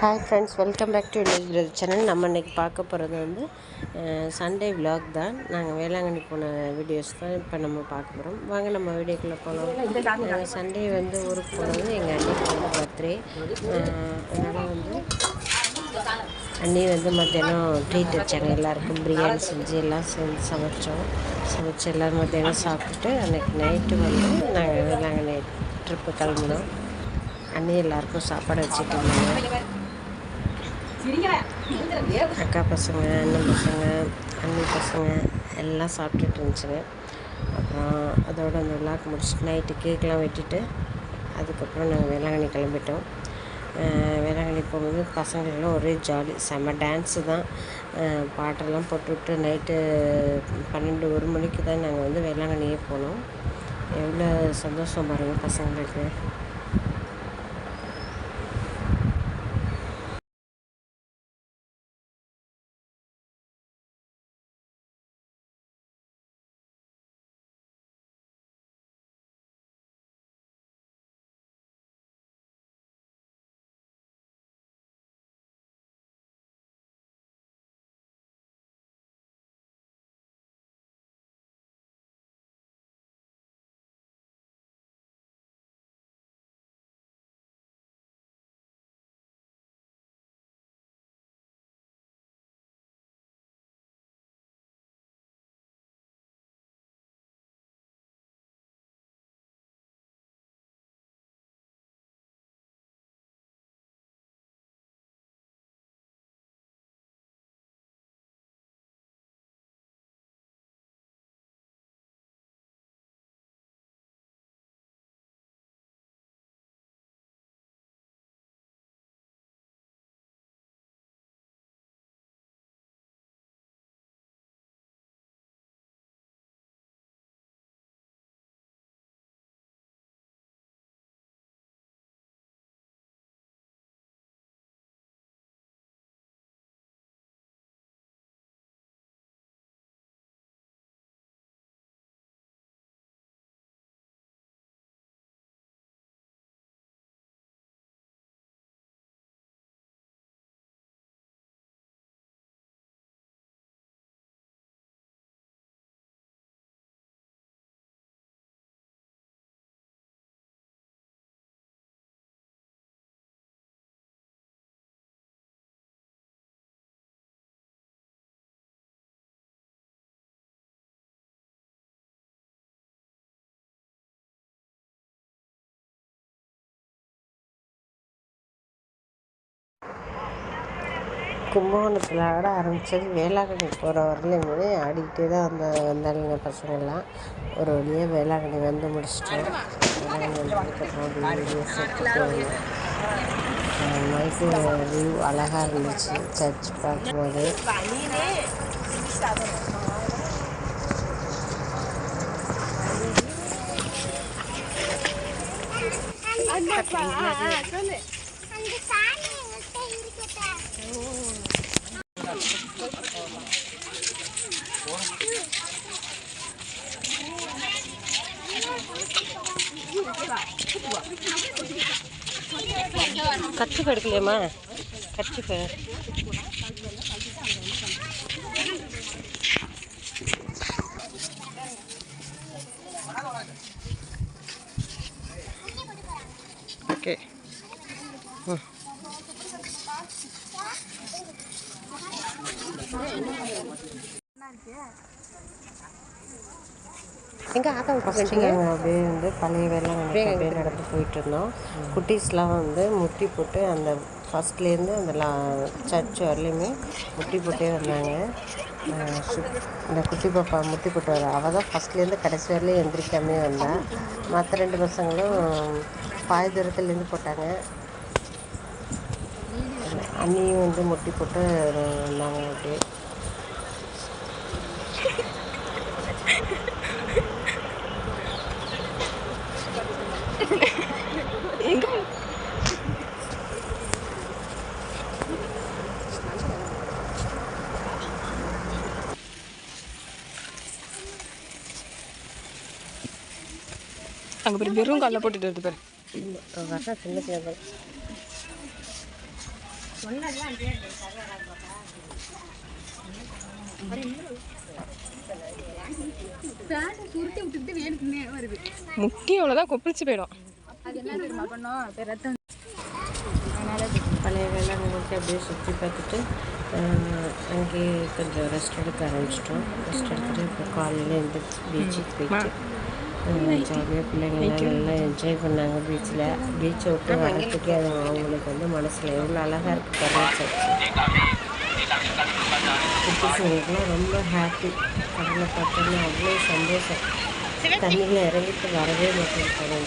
Hi friends welcome back to village brother channel நம்ம இன்றைக்கி பார்க்க போகிறது வந்து சண்டே விலாக் தான். நாங்கள் வேளாங்கண்ணி போன வீடியோஸ் தான் இப்போ நம்ம பார்க்க போகிறோம் வாங்க நம்ம வீடியோக்குள்ளே போகலாம் நாங்கள் சண்டே வந்து ஊருக்கு போனது எங்கள் அண்ணிக்கு வந்து பர்த்டே அதனால் வந்து அண்ணி வந்து மத்தியானம் ட்ரீட் வச்சாங்க. எல்லாருக்கும் பிரியாணி செஞ்சு எல்லாம் செஞ்சு சமைச்சோம். சமைச்சு எல்லோரும் மத்தியானம் சாப்பிட்டுட்டு அன்றைக்கி நைட்டு வந்து நாங்கள் வேளாங்கண்ணி ட்ரிப்பு கிளம்பினோம். அண்ணி எல்லாருக்கும் சாப்பாடு வச்சுட்டு இருந்தாங்க. அக்கா பசங்க அண்ணன் பசங்க அண்ணி பசங்க எல்லாம் சாப்பிட்டுட்டு இருந்துச்சுங்க. அப்புறம் அதோட அந்த விழாக்கு முடிச்சுட்டு நைட்டு கேக்கெலாம் வெட்டிட்டு அதுக்கப்புறம் நாங்கள் வேளாங்கண்ணி கிளம்பிட்டோம். வேளாங்கண்ணி போகும்போது பசங்களுக்கெல்லாம் ஒரே ஜாலி செம்ம டான்ஸு தான். பாட்டெல்லாம் போட்டுவிட்டு நைட்டு பன்னெண்டு ஒரு மணிக்கு தான் நாங்கள் வந்து வேளாங்கண்ணியே போனோம். எவ்வளோ சந்தோஷம் பாருங்கள் பசங்களுக்கு. கும்பகோணத்தில் ஆட ஆரம்பித்தது வேளாங்கண்ணி போகிற வரலையுமே ஆடிக்கிட்டே தான் வந்த வந்தாளுங்க பசங்கள்லாம் ஒரு வழியாக வேளாங்கண்ணி வந்து முடிச்சிட்டோம் வேளாங்கண்ணி நைட்டு வியூ அழகாக இருந்துச்சு சர்ச் பார்க்கும்போது அந்த சாணி கச்சிப்பு எடுக்கலையம்மா? கச்சிப்பு ஓகே எங்கே ஆட்டோ ஃபஸ்ட்டு அப்படியே வந்து பழைய வேலைலாம் அப்படியே நடந்து போயிட்டு இருந்தோம் குட்டீஸ்லாம் வந்து முட்டி போட்டு அந்த ஃபஸ்ட்லேருந்து அந்த லா சர்ச் வரலையுமே முட்டி போட்டே வந்தாங்க. இந்த குட்டி பாப்பா முட்டி போட்டு வர அவள் தான் ஃபஸ்ட்லேருந்து கடைசி வரலையும் எந்திரிக்காமே வந்தாள் மற்ற ரெண்டு பசங்களும் பாதி தூரத்துலேருந்து போட்டாங்க. அண்ணியும் வந்து முட்டி போட்டு வந்தாங்க அப்படியே. அங்கே போய் வெறும் காலில் போட்டுட்டு வருது பாரு. வரா சின்ன பிள்ளை முக்கியம் அவ்வளோதான் கொப்பளிச்சு போயிடும். பழைய வேளாங்கண்ணிக்கு அப்படியே சுற்றி பார்த்துட்டு அங்கேயே கொஞ்சம் ரெஸ்ட் எடுக்க ஆரம்பிச்சிட்டோம். ரெஸ்ட் எடுத்துட்டு இப்போ காலையில் இந்த பீச்சுக்கு போயிட்டு ஜாலியாக பிள்ளைங்கள்லாம் நல்லா என்ஜாய் பண்ணாங்க பீச்சில் பீச்சை விட்டு வரத்துக்கே அது அவங்களுக்கு வந்து மனசில் எவ்வளோ அழகாக இருக்குது கருவாச்சு குட்டிஸுங்களுக்குலாம் ரொம்ப ஹாப்பி கடலை பார்த்தோன்னா அவ்வளோ சந்தோஷம். தண்ணியில் இறங்கிட்டு வரவே மாட்டேன் கடல்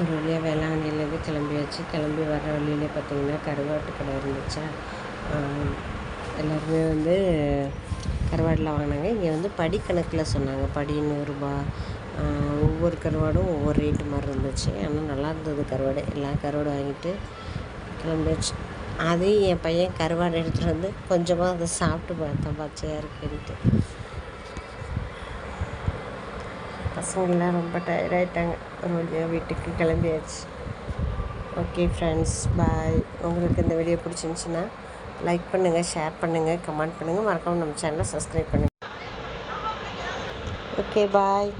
ஒரு வழியாக வேளாங்கண்ணிலேருந்து கிளம்பியாச்சு கிளம்பி வர வழியிலே பார்த்தீங்கன்னா கருவாட்டு கடை இருந்துச்சா. எல்லாருமே வந்து கருவாடில் வாங்கினாங்க. இங்கே வந்து படி கணக்கில் சொன்னாங்க. படி நூறுரூபா ஒவ்வொரு கருவாடும் ஒவ்வொரு ரேட்டு மாதிரி இருந்துச்சு. ஆனால் நல்லா இருந்தது கருவாடு. எல்லா கருவாடும் வாங்கிட்டு கிளம்பியாச்சு. அதையும் என் பையன் கருவாடு எடுத்துகிட்டு வந்து கொஞ்சமாக அதை சாப்பிட்டு பார்த்தேன் பச்சையாக இருக்குன்ட்டு. பசங்களாம் ரொம்ப டயர்டாயிட்டாங்க ஒரு வழியாக வீட்டுக்கு கிளம்பியாச்சு. ஓகே ஃப்ரெண்ட்ஸ் பாய் உங்களுக்கு இந்த வீடியோ பிடிச்சிருந்துச்சின்னா லைக் பண்ணுங்கள் ஷேர் பண்ணுங்கள் கமெண்ட் பண்ணுங்கள் மறக்காமல் நம்ம சேனலை சப்ஸ்கிரைப் பண்ணுங்கள் ஓகே பாய்